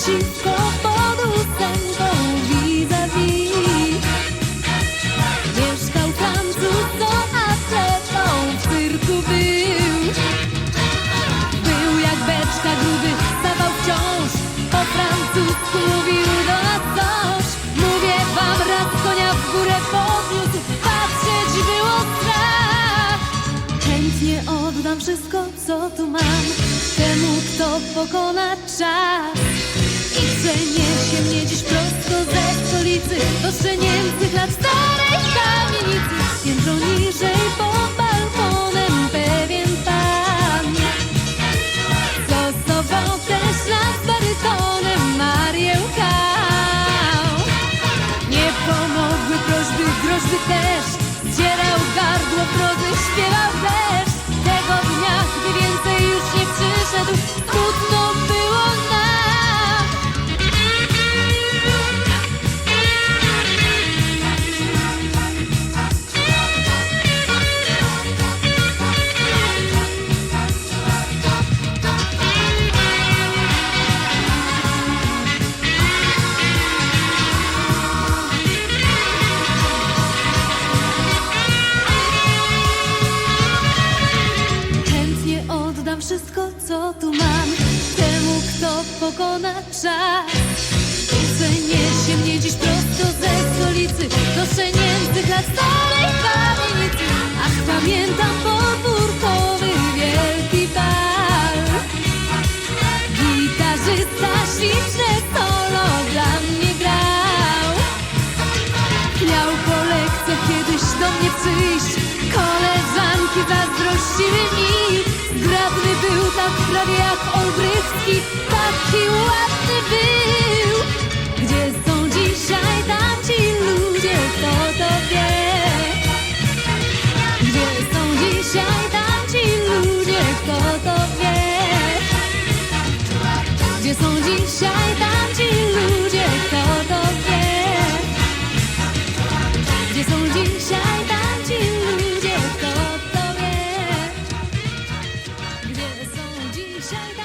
naprzeciwko pod ósemką vis-a-vis. Mieszkał Francuz, co atletą w cyrku był. Był jak beczka gruby, stawał wciąż. Po francusku mówił do nas coś. Mówię wam raz konia w górę podniósł. Patrzeć było strach. Chętnie oddam wszystko, co tu mam. Temu, kto pokona czas. Wszystko, co tu mam. Temu, kto pokona czas. Przeniesie mnie dziś prosto ze stolicy. Do szczenięcych lat starej kamienicy. Ach, pamiętam podwórkowy wielki bal. Gitarzysta śliczne solo dla mnie grał. Miał prawie jak Olbrychski Taki ładny był. Gdzie są dzisiaj tamci ludzie, kto to wie. Gdzie są dzisiaj tamci ludzie, kto to wie. Gdzie są dzisiaj tamci ludzie, ludzie, kto